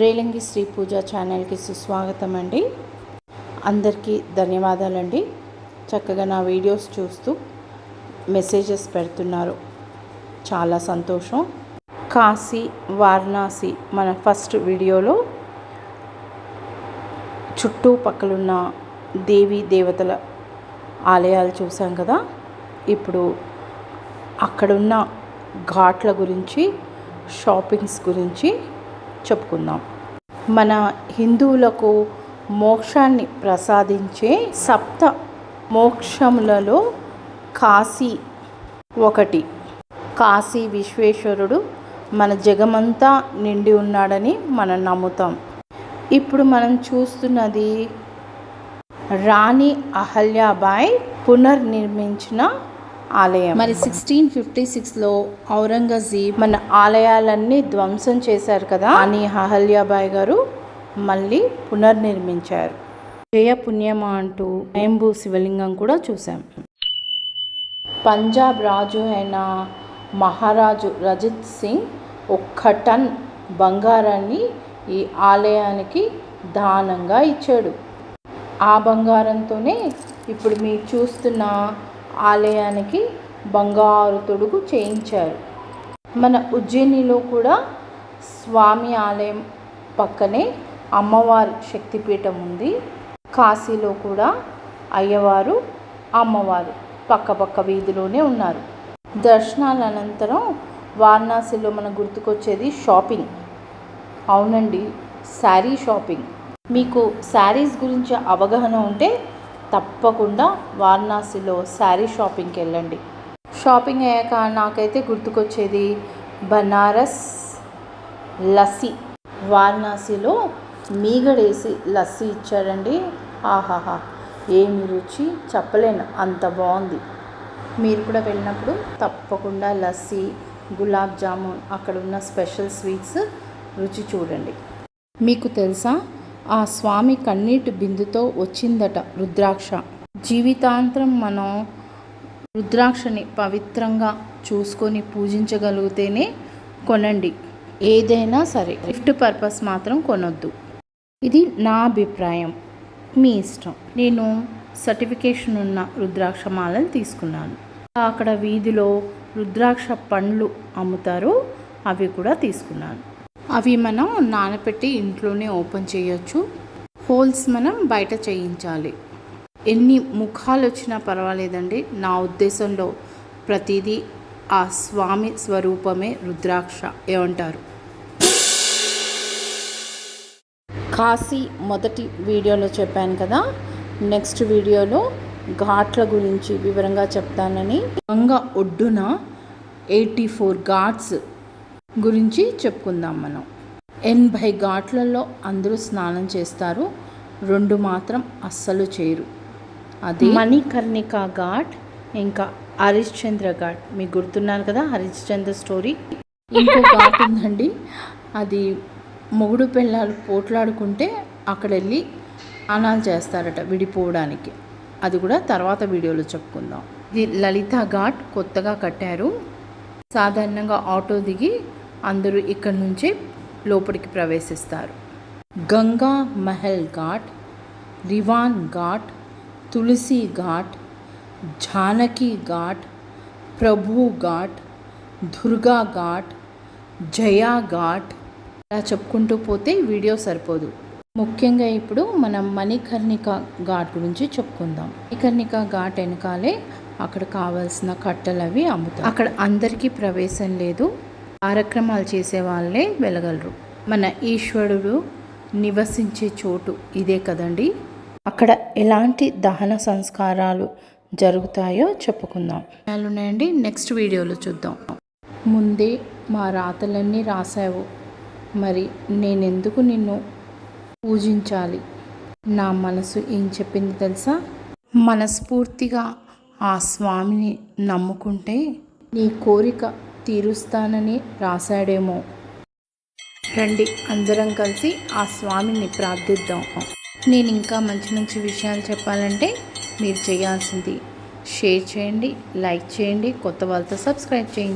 రేలంగి శ్రీ పూజ ఛానల్కి సుస్వాగతం అండి అందరికీ ధన్యవాదాలండి. చక్కగా నా వీడియోస్ చూస్తూ మెసేజెస్ పెడుతున్నారు. చాలా సంతోషం. కాశీ వారణాసి మన ఫస్ట్ వీడియోలో చుట్టుపక్కలున్న దేవీ దేవతల ఆలయాలు చూసాం కదా. ఇప్పుడు అక్కడున్న ఘాట్ల గురించి షాపింగ్స్ గురించి చెప్పుకుందాం. మన హిందువులకు మోక్షాన్ని ప్రసాదించే సప్త మోక్షములలో కాశీ ఒకటి. కాశీ విశ్వేశ్వరుడు మన జగమంతా నిండి ఉన్నాడని మనం నమ్ముతాం. ఇప్పుడు మనం చూస్తున్నది రాణి అహల్యాబాయ్ పునర్నిర్మించిన ఆలయం. మరి సిక్స్టీన్ ఫిఫ్టీ సిక్స్లో ఔరంగజీబ్ మన ఆలయాలన్నీ ధ్వంసం చేశారు కదా? రాణి అహల్యాబాయ్ గారు మళ్ళీ పునర్నిర్మించారు. జయ పుణ్యమా అంటూ స్వయంభూ శివలింగం కూడా చూసాం పంజాబ్ రాజు అయిన మహారాజు రజిత్ సింగ్ ఒక్క టన్ బంగారాన్ని ఈ ఆలయానికి దానంగా ఇచ్చాడు. ఆ బంగారంతోనే ఇప్పుడు మీరు చూస్తున్న ఆలయానికి బంగారు తొడుగు చేయించారు. మన ఉజ్జయినిలో కూడా స్వామి ఆలయం పక్కనే అమ్మవారు శక్తిపీఠం ఉంది. కాశీలో కూడా అయ్యవారు అమ్మవారు పక్క పక్క వీధిలోనే ఉన్నారు. దర్శనాల అనంతరం వారణాసిలో మనకు గుర్తుకొచ్చేది షాపింగ్. అవునండి శారీ షాపింగ్. మీకు శారీస్ గురించి అవగాహన ఉంటే తప్పకుండా వారణాసిలో శారీ షాపింగ్కి వెళ్ళండి. షాపింగ్ అయ్యాక నాకైతే గుర్తుకొచ్చేది బనారస్ లస్సీ. వారణాసిలో మీగడేసి లస్సీ ఇచ్చాడండి ఆహాహా ఏమి రుచి చెప్పలేను అంత బాగుంది. మీరు కూడా వెళ్ళినప్పుడు తప్పకుండా లస్సీ గులాబ్ జామున్ అక్కడ ఉన్న స్పెషల్ స్వీట్స్ రుచి చూడండి. మీకు తెలుసా? ఆ స్వామి కన్నీటి బిందుతో వచ్చిందట రుద్రాక్ష. జీవితాంతరం మనం రుద్రాక్షని పవిత్రంగా చూసుకొని పూజించగలిగితేనే కొనండి. ఏదైనా సరే గిఫ్ట్ పర్పస్ మాత్రం కొనొద్దు. ఇది నా అభిప్రాయం. మీ ఇష్టం. నేను సర్టిఫికేషన్ ఉన్న రుద్రాక్ష మాలను తీసుకున్నాను. అక్కడ వీధిలో రుద్రాక్ష పండ్లు అమ్ముతారు అవి కూడా తీసుకున్నాను. అవి మనం నానపెట్టి ఇంట్లోనే ఓపెన్ చేయొచ్చు. హోల్స్ మనం బయట చేయించాలి. ఎన్ని ముఖాలు వచ్చినా పర్వాలేదండి. నా ఉద్దేశంలో ప్రతిదీ ఆ స్వామి స్వరూపమే రుద్రాక్ష ఏమంటారు. కాశీ మొదటి వీడియోలో చెప్పాను కదా. నెక్స్ట్ వీడియోలో ఘాట్ల గురించి వివరంగా చెప్తానని. గంగ ఒడ్డున ఎయిటీ ఫోర్ ఘాట్స్ గురించి చెప్పుకుందాం మనం. ఎనభై ఘాట్లలో అందరూ స్నానం చేస్తారు రెండు మాత్రం అస్సలు చేయరు. అది మణికర్ణిక ఘాట్ ఇంకా హరిశ్చంద్ర ఘాట్. మీకు గుర్తున్నారు కదా హరిశ్చంద్ర స్టోరీ? ఇంకో ఘాట్ ఉందండి. అది మొగుడు పిల్లలు పోట్లాడుకుంటే అక్కడ వెళ్ళి స్నానాలు చేస్తారట విడిపోవడానికి. అది కూడా తర్వాత వీడియోలో చెప్పుకుందాం. ఇది లలిత ఘాట్ కొత్తగా కట్టారు. సాధారణంగా ఆటో దిగి అందరూ ఇక్కడ నుంచే లోపలికి ప్రవేశిస్తారు. గంగా మహల్ ఘాట్ రివాన్ ఘాట్ తులసి ఘాట్ జానకి ఘాట్ ప్రభు ఘాట్ దుర్గా ఘాట్ జయా ఘాట్ ఇలా చెప్పుకుంటూ పోతే వీడియో సరిపోదు. ముఖ్యంగా ఇప్పుడు మనం మణికర్ణిక ఘాట్ గురించి చెప్పుకుందాం. మణికర్ణిక ఘాట్ వెనకాలే అక్కడ కావాల్సిన కట్టలు అవి అమ్ముతారు. అక్కడ అందరికీ ప్రవేశం లేదు. కార్యక్రమాలు చేసే వాళ్ళే వెళ్ళగలరు. మన ఈశ్వరుడు నివసించే చోటు ఇదే కదండి? అక్కడ ఎలాంటి దహన సంస్కారాలు జరుగుతాయో చెప్పుకుందాం. ఉన్నాయండి? నెక్స్ట్ వీడియోలో చూద్దాం. ముందే మా రాతలన్నీ రాసావు మరి నేనెందుకు నిన్ను పూజించాలి? నా మనసు ఏం చెప్పింది తెలుసా? మనస్ఫూర్తిగా ఆ స్వామిని నమ్ముకుంటే నీ కోరిక తీరుస్తానని రాశాడేమో. రండి అందరం కలిసి ఆ స్వామిని ప్రార్థిద్దాం. నేను ఇంకా మంచి మంచి విషయాలు చెప్పాలంటే మీరు చేయాల్సింది. షేర్ చేయండి లైక్ చేయండి కొత్త వాళ్ళతో సబ్స్క్రైబ్ చేయించండి.